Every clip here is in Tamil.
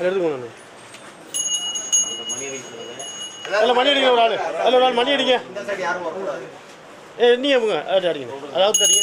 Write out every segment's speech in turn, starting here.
எடுத்துக்கோங்க அதில் மணி அடிங்க ஒரு ஆள் அதில் ஒரு ஆள் மணி அடிங்க ஏ அடிங்க அதாவது அடிங்க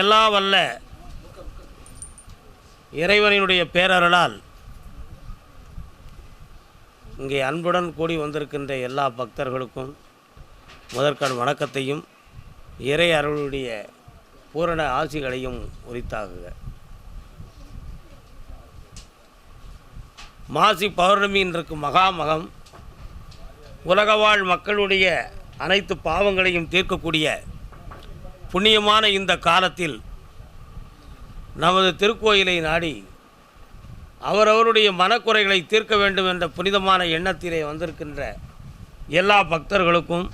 எல்லா வல்ல. இறைவனினுடைய பேரருளால் இங்கே அன்புடன் கூடி வந்திருக்கின்ற எல்லா பக்தர்களுக்கும் முதற்கண் வணக்கத்தையும் இறை அருளுடைய பூரண ஆசிகளையும் உரித்தாகுக. மாசி பௌர்ணமி இன்றைக்கு மகாமகம். உலகவாழ் மக்களுடைய அனைத்து பாவங்களையும் தீர்க்கக்கூடிய புண்ணியமான இந்த காலத்தில் நமது திருக்கோயிலை நாடி அவரவருடைய மனக்குறைகளை தீர்க்க வேண்டும் என்ற புனிதமான எண்ணத்திலே வந்திருக்கின்ற எல்லா பக்தர்களுக்கும்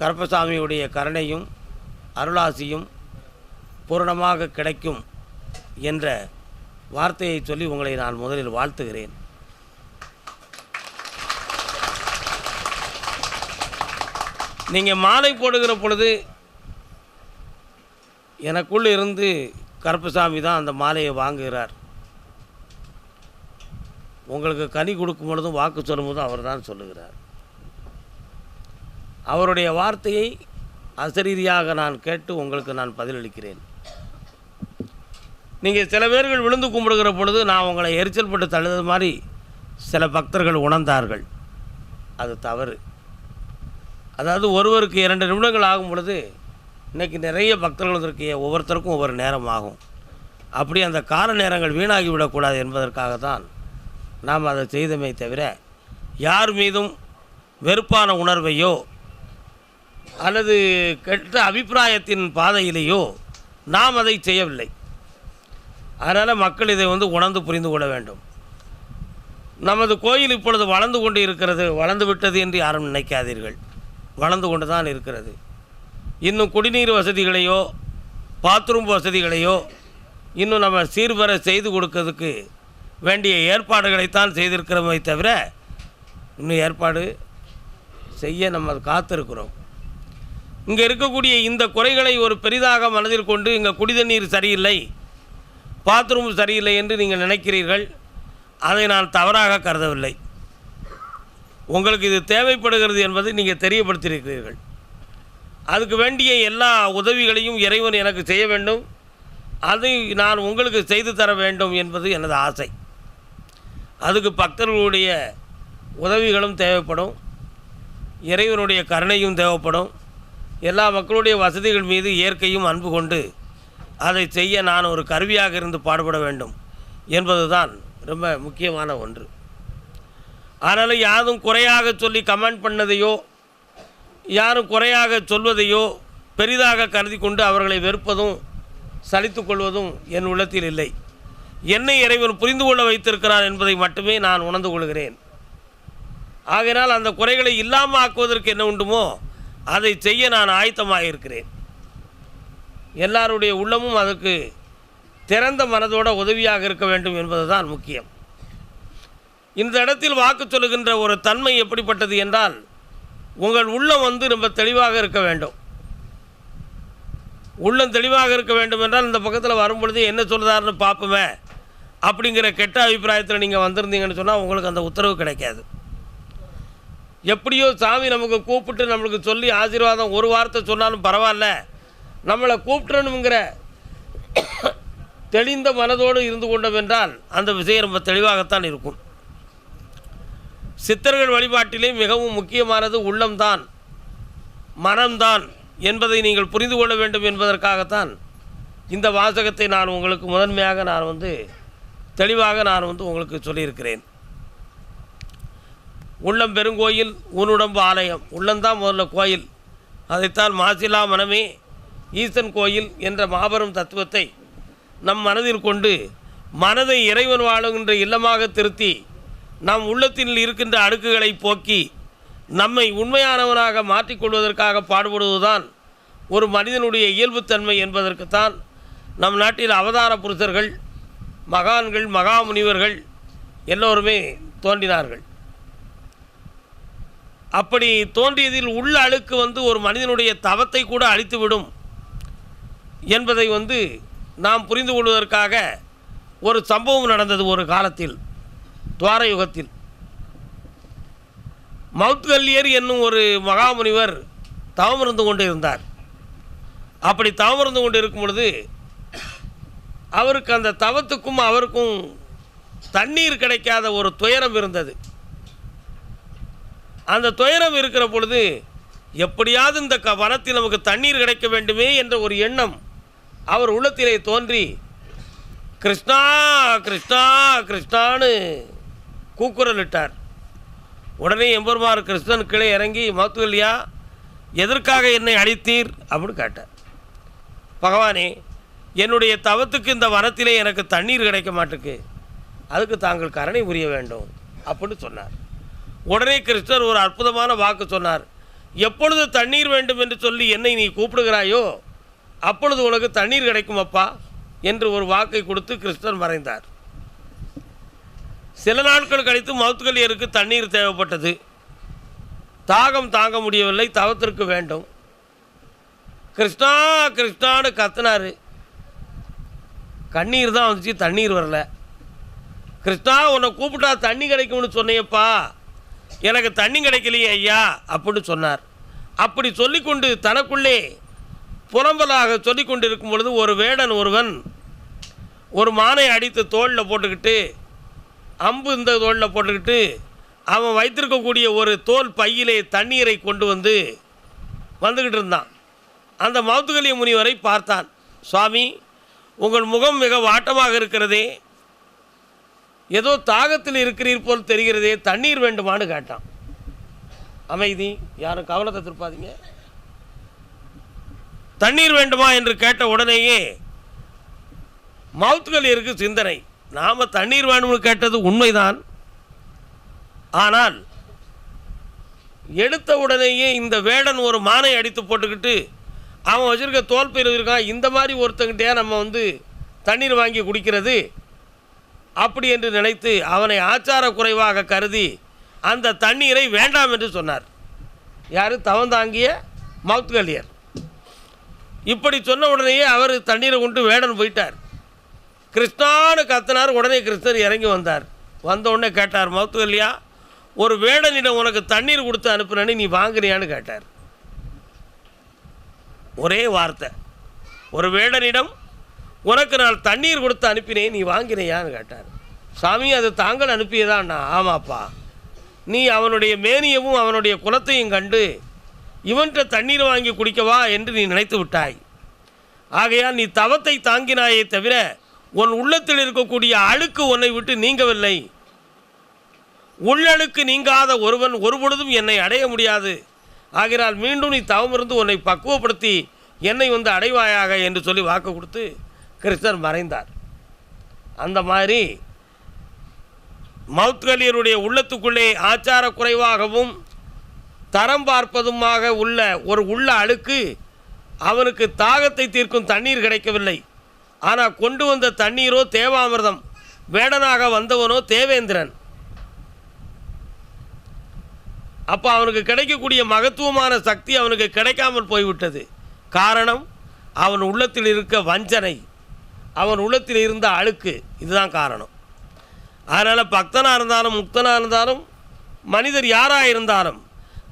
கருப்பசாமியுடைய கருணையும் அருளாசியும் பூரணமாக கிடைக்கும் என்ற வார்த்தையை சொல்லி உங்களை நான் முதலில் வாழ்த்துகிறேன். நீங்கள் மாலை போடுகிற பொழுது எனக்குள் இருந்து கருப்பசாமி தான் அந்த மாலையை வாங்குகிறார். உங்களுக்கு கனி கொடுக்கும் பொழுதும் வாக்கு சொல்லும் போதும் அவர் தான் சொல்லுகிறார். அவருடைய வார்த்தையை அசரீதியாக நான் கேட்டு உங்களுக்கு நான் பதிலளிக்கிறேன். நீங்கள் சில பேர்கள் விழுந்து கும்பிடுகிற பொழுது நான் உங்களை எரிச்சல் பட்டு தள்ளுது மாதிரி சில பக்தர்கள் உணர்ந்தார்கள். அது தவறு. அதாவது ஒருவருக்கு இரண்டு நிமிடங்கள் ஆகும் பொழுது இன்றைக்கி நிறைய பக்தர்கள் வந்திருக்கு ஒவ்வொருத்தருக்கும் ஒவ்வொரு நேரம் ஆகும் அப்படி அந்த கால நேரங்கள் வீணாகி விடக்கூடாது என்பதற்காக தான் நாம் அதை செய்தமே தவிர யார் மீதும் வெறுப்பான உணர்வையோ அல்லது கெட்ட அபிப்பிராயத்தின் பாதையிலேயோ நாம் அதை செய்யவில்லை. அதனால் மக்கள் இதை வந்து உணர்ந்து புரிந்து கொள்ள வேண்டும். நமது கோயில் இப்பொழுது வளர்ந்து கொண்டு இருக்கிறது வளர்ந்து விட்டது என்று யாரும் நினைக்காதீர்கள். வளர்ந்து கொண்டு தான் இருக்கிறது. இன்னும் குடிநீர் வசதிகளையோ பாத்ரூம் வசதிகளையோ இன்னும் நம்ம சீர்வர செய்து கொடுக்கறதுக்கு வேண்டிய ஏற்பாடுகளைத்தான் செய்திருக்கிறோமே தவிர இன்னும் ஏற்பாடு செய்ய நம்ம காத்திருக்கிறோம். இங்கே இருக்கக்கூடிய இந்த குறைகளை ஒரு பெரிதாக மனதில் கொண்டு இங்கே குடிதண்ணீர் சரியில்லை பாத்ரூம் சரியில்லை என்று நீங்கள் நினைக்கிறீர்கள் அதை நான் தவறாக கருதவில்லை. உங்களுக்கு இது தேவைப்படுகிறது என்பதை நீங்கள் தெரியப்படுத்தியிருக்கிறீர்கள். அதுக்கு வேண்டிய எல்லா உதவிகளையும் இறைவன் எனக்கு செய்ய வேண்டும். அதை நான் உங்களுக்கு செய்து தர வேண்டும் என்பது எனது ஆசை. அதுக்கு பக்தர்களுடைய உதவிகளும் தேவைப்படும். இறைவனுடைய கருணையும் தேவைப்படும். எல்லா மக்களுடைய வசதிகள் மீது இயற்கையும் அன்பு கொண்டு அதை செய்ய நான் ஒரு கருவியாக இருந்து பாடுபட வேண்டும் என்பது தான் ரொம்ப முக்கியமான ஒன்று. அதனால் யாரும் குறையாக சொல்லி கமெண்ட் பண்ணதையோ யாரும் குறையாக சொல்வதையோ பெரிதாக கருதி கொண்டு அவர்களை வெறுப்பதும் சலித்து கொள்வதும் என் உள்ளத்தில் இல்லை. என்னை இறைவன் புரிந்து கொள்ள வைத்திருக்கிறான் என்பதை மட்டுமே நான் உணர்ந்து கொள்கிறேன். ஆகையினால் அந்த குறைகளை இல்லாமல் ஆக்குவதற்கு என்ன உண்டுமோ அதை செய்ய நான் ஆயத்தமாக இருக்கிறேன். எல்லாருடைய உள்ளமும் அதற்கு திறந்த மனதோட உதவியாக இருக்க வேண்டும் என்பது தான் முக்கியம். இந்த இடத்தில் வாக்கு சொல்லுகின்ற ஒரு தன்மை எப்படிப்பட்டது என்றால் உங்கள் உள்ளம் வந்து ரொம்ப தெளிவாக இருக்க வேண்டும். உள்ளம் தெளிவாக இருக்க வேண்டும் என்றால் இந்த பக்கத்தில் வரும்பொழுது என்ன சொல்கிறாருன்னு பார்ப்போமே அப்படிங்கிற கெட்ட அபிப்பிராயத்தில் நீங்கள் வந்திருந்தீங்கன்னு சொன்னால் உங்களுக்கு அந்த உத்தரவு கிடைக்காது. எப்படியோ சாமி நமக்கு கூப்பிட்டு நம்மளுக்கு சொல்லி ஆசீர்வாதம் ஒரு வார்த்தை சொன்னாலும் பரவாயில்ல. நம்மளை கூப்பிட்டுறணுங்கிற தெளிந்த மனதோடு இருந்து கொண்டோம் என்றால் அந்த விஷயம் ரொம்ப தெளிவாகத்தான் இருக்கும். சித்தர்கள் வழிபாட்டிலே மிகவும் முக்கியமானது உள்ளம்தான் மனம்தான் என்பதை நீங்கள் புரிந்து கொள்ள வேண்டும் என்பதற்காகத்தான் இந்த வாசகத்தை நான் உங்களுக்கு முதன்மையாக நான் வந்து தெளிவாக நான் வந்து உங்களுக்கு சொல்லியிருக்கிறேன். உள்ளம் பெருங்கோயில் உன்னுடம்பு ஆலயம். உள்ளம்தான் முதல்ல கோயில். அதைத்தான் மாசிலா மனமே ஈசன் கோயில் என்ற மாபெரும் தத்துவத்தை நம் மனதில் கொண்டு மனதை இறைவன் வாழுகின்ற இல்லமாக திருத்தி நம் உள்ளத்தில் இருக்கின்ற அடுக்குகளை போக்கி நம்மை உண்மையானவனாக மாற்றிக்கொள்வதற்காக பாடுபடுவதுதான் ஒரு மனிதனுடைய இயல்புத்தன்மை என்பதற்குத்தான் நம் நாட்டில் அவதார புருஷர்கள் மகான்கள் மகாமுனிவர்கள் எல்லோருமே தோன்றினார்கள். அப்படி தோன்றியதில் உள்ள அழுக்கு வந்து ஒரு மனிதனுடைய தவத்தை கூட அழித்துவிடும் என்பதை வந்து நாம் புரிந்து கொள்வதற்காக ஒரு சம்பவம் நடந்தது ஒரு காலத்தில். துவார யுகத்தில் மவுத்கல்லியர் என்னும் ஒரு மகாமுனிவர் தவமிருந்து கொண்டு இருந்தார். அப்படி தவமிருந்து கொண்டு இருக்கும் பொழுது அவருக்கு அந்த தவத்துக்கும் அவருக்கும் தண்ணீர் கிடைக்காத ஒரு துயரம் இருந்தது. அந்த துயரம் இருக்கிற பொழுது எப்படியாவது இந்த க வனத்தில் நமக்கு தண்ணீர் கிடைக்க வேண்டுமே என்ற ஒரு எண்ணம் அவர் உள்ளத்திலே தோன்றி கிருஷ்ணா கிருஷ்ணா கிருஷ்ணான்னு கூக்குரலிட்டார். உடனே எம்பெருமார் கிருஷ்ணன் கீழே இறங்கி மாத்துவல்லியா எதற்காக என்னை அழித்தீர் அப்படின்னு கேட்டார். பகவானே என்னுடைய தவத்துக்கு இந்த வனத்திலே எனக்கு தண்ணீர் கிடைக்க மாட்டுக்கு. அதுக்கு தாங்கள் கருணை புரிய வேண்டும் அப்படின்னு சொன்னார். உடனே கிருஷ்ணர் ஒரு அற்புதமான வாக்கு சொன்னார். எப்பொழுது தண்ணீர் வேண்டும் என்று சொல்லி என்னை நீ கூப்பிடுகிறாயோ அப்பொழுது உனக்கு தண்ணீர் கிடைக்கும் அப்பா என்று ஒரு வாக்கை கொடுத்து கிருஷ்ணன் மறைந்தார். சில நாட்கள் கழித்து மவுத்துக்கல்லியருக்கு தண்ணீர் தேவைப்பட்டது. தாகம் தாங்க முடியவில்லை தவத்திற்கு வேண்டும். கிருஷ்ணா கிருஷ்ணான்னு கத்தினார். கண்ணீர் தான் வந்துச்சு தண்ணீர் வரல. கிருஷ்ணா உன்னை கூப்பிட்டா தண்ணி கிடைக்கும்னு சொன்னியப்பா. எனக்கு தண்ணி கிடைக்கலையே ஐயா அப்படின்னு சொன்னார். அப்படி சொல்லிக்கொண்டு தனக்குள்ளே புலம்பலாக சொல்லிக்கொண்டு இருக்கும் பொழுது ஒரு வேடன் ஒருவன் ஒரு மானை அடித்து தோளில் போட்டுக்கிட்டு அம்பு இந்த தோளில் போட்டுக்கிட்டு அவன் வைத்திருக்கக்கூடிய ஒரு தோல் பையிலே தண்ணீரை கொண்டு வந்து வந்துக்கிட்டு இருந்தான். அந்த மௌத்துகலிய முனிவரை பார்த்தான். சுவாமி உங்கள் முகம் மிக வாட்டமாக இருக்கிறதே. ஏதோ தாகத்தில் இருக்கிறீர் போல் தெரிகிறதே. தண்ணீர் வேண்டுமான்னு கேட்டான். அமைதி. யாரும் கவனத்தை திருப்பாதீங்க. தண்ணீர் வேண்டுமா? என்று கேட்ட உடனேயே மவுத்துகளிருக்கு சிந்தனை. நாம் தண்ணீர் வேணும்னு கேட்டது உண்மைதான். ஆனால் எடுத்த உடனேயே இந்த வேடன் ஒரு மானை அடித்து போட்டுக்கிட்டு அவன் வச்சுருக்க தோல் பயிர் இருக்கான் இந்த மாதிரி ஒருத்தங்கிட்டே நம்ம வந்து தண்ணீர் வாங்கி குடிக்கிறது? அப்படி என்று நினைத்து அவனை ஆச்சார குறைவாக கருதி அந்த தண்ணீரை வேண்டாம் என்று சொன்னார். யார்? தவந்தாங்கிய மவுத்கலியர் இப்படி சொன்ன உடனேயே அவர் தண்ணீரை கொண்டு வேடன் போயிட்டார். கிருஷ்ணான்னு கத்தினார் உடனே கிருஷ்ணர் இறங்கி வந்தார். வந்த உடனே கேட்டார் மவுத்துவல்லியா ஒரு வேடனிடம் உனக்கு தண்ணீர் கொடுத்து அனுப்புனேன்னு நீ வாங்குறியான்னு கேட்டார். ஒரே வார்த்தை. ஒரு வேடனிடம் உனக்கு நான் தண்ணீர் கொடுத்து அனுப்பினேன் நீ வாங்கினையான்னு கேட்டார். சாமி அது தாங்கள் அனுப்பியதாண்ணா. ஆமாப்பா. நீ அவனுடைய மேனியவும் அவனுடைய குலத்தையும் கண்டு இவன்கிட்ட தண்ணீர் வாங்கி குடிக்கவா? என்று நீ நினைத்து விட்டாய். ஆகையால் நீ தவத்தை தாங்கினாயே தவிர உன் உள்ளத்தில் இருக்கக்கூடிய அழுக்கு உன்னை விட்டு நீங்கவில்லை. உள்ளழுக்கு நீங்காத ஒருவன் ஒருபொழுதும் என்னை அடைய முடியாது. ஆகிறால் மீண்டும் நீ தவமிருந்து உன்னை பக்குவப்படுத்தி என்னை வந்து அடைவாயாக என்று சொல்லி வாக்கு கொடுத்து கிருஷ்ணர் மறைந்தார். அந்த மாதிரி மவுத்கலியருடைய உள்ளத்துக்குள்ளே ஆச்சார குறைவாகவும் தரம் பார்ப்பதுமாக உள்ள ஒரு உள்ள அழுக்கு அவனுக்கு தாகத்தை தீர்க்கும் தண்ணீர் கிடைக்கவில்லை. ஆனால் கொண்டு வந்த தண்ணீரோ தேவாமிர்தம் வேடனாக வந்தவனோ தேவேந்திரன். அப்போ அவனுக்கு கிடைக்கக்கூடிய மகத்துவமான சக்தி அவனுக்கு கிடைக்காமல் போய்விட்டது. காரணம் அவன் உள்ளத்தில் இருக்க வஞ்சனை அவன் உள்ளத்தில் இருந்த அழுக்கு இதுதான் காரணம். அதனால் பக்தனாக இருந்தாலும் முக்தனாக இருந்தாலும் மனிதர் யாராக இருந்தாலும்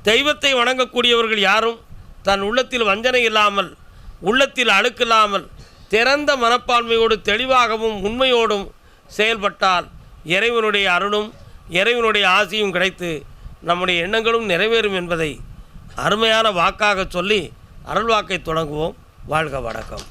தெய்வத்தை வணங்கக்கூடியவர்கள் யாரும் தன் உள்ளத்தில் வஞ்சனை இல்லாமல் உள்ளத்தில் அழுக்கில்லாமல் திறந்த மனப்பான்மையோடு தெளிவாகவும் உண்மையோடும் செயல்பட்டால் இறைவனுடைய அருளும் இறைவனுடைய ஆசியும் கிடைத்து நம்முடைய எண்ணங்களும் நிறைவேறும் என்பதை அருமையான வாக்காக சொல்லி அருள்வாக்கை தொடங்குவோம். வாழ்க வணக்கம்.